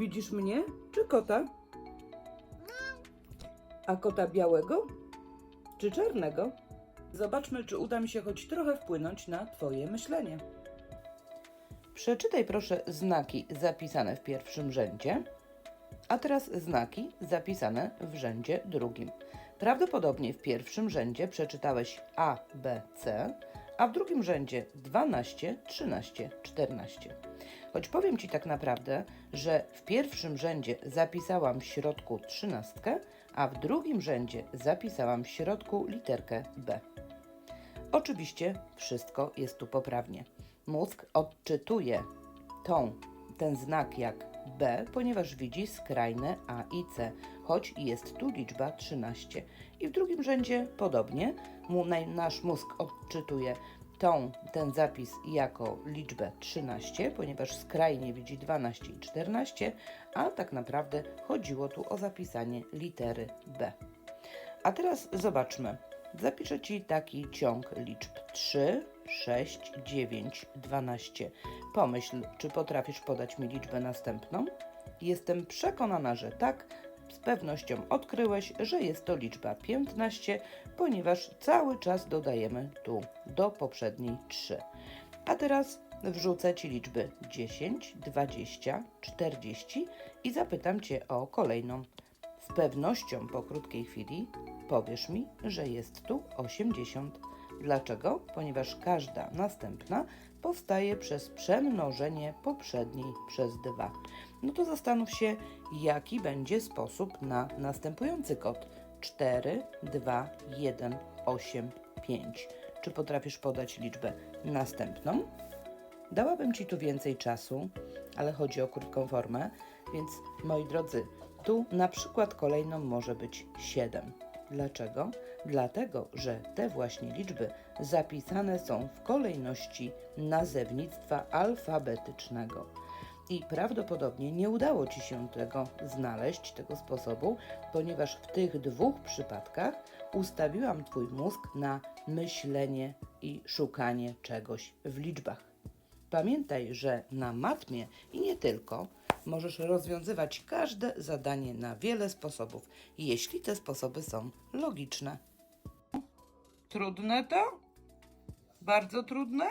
Widzisz mnie czy kota? A kota białego czy czarnego? Zobaczmy, czy uda mi się choć trochę wpłynąć na Twoje myślenie. Przeczytaj proszę znaki zapisane w pierwszym rzędzie, a teraz znaki zapisane w rzędzie drugim. Prawdopodobnie w pierwszym rzędzie przeczytałeś A, B, C, a w drugim rzędzie 12, 13, 14. Choć powiem Ci tak naprawdę, że w pierwszym rzędzie zapisałam w środku trzynastkę, a w drugim rzędzie zapisałam w środku literkę B. Oczywiście wszystko jest tu poprawnie. Mózg odczytuje tą, ten znak jak B, ponieważ widzi skrajne A i C, choć jest tu liczba 13. I w drugim rzędzie podobnie. Nasz mózg odczytuje tą, ten zapis jako liczbę 13, ponieważ skrajnie widzi 12 i 14, a tak naprawdę chodziło tu o zapisanie litery B. A teraz zobaczmy. Zapiszę Ci taki ciąg liczb 3, 6, 9, 12. Pomyśl, czy potrafisz podać mi liczbę następną? Jestem przekonana, że tak. Z pewnością odkryłeś, że jest to liczba 15, ponieważ cały czas dodajemy tu do poprzedniej 3. A teraz wrzucę Ci liczby 10, 20, 40 i zapytam Cię o kolejną. Z pewnością po krótkiej chwili powiesz mi, że jest tu 80. Dlaczego? Ponieważ każda następna powstaje przez przemnożenie poprzedniej przez 2. No to zastanów się, jaki będzie sposób na następujący kod. 4, 2, 1, 8, 5. Czy potrafisz podać liczbę następną? Dałabym Ci tu więcej czasu, ale chodzi o krótką formę, więc moi drodzy, tu na przykład kolejną może być 7. Dlaczego? Dlatego, że te właśnie liczby zapisane są w kolejności nazewnictwa alfabetycznego. I prawdopodobnie nie udało Ci się tego znaleźć, tego sposobu, ponieważ w tych dwóch przypadkach ustawiłam Twój mózg na myślenie i szukanie czegoś w liczbach. Pamiętaj, że na matmie i nie tylko możesz rozwiązywać każde zadanie na wiele sposobów, jeśli te sposoby są logiczne. Trudne to? Bardzo trudne?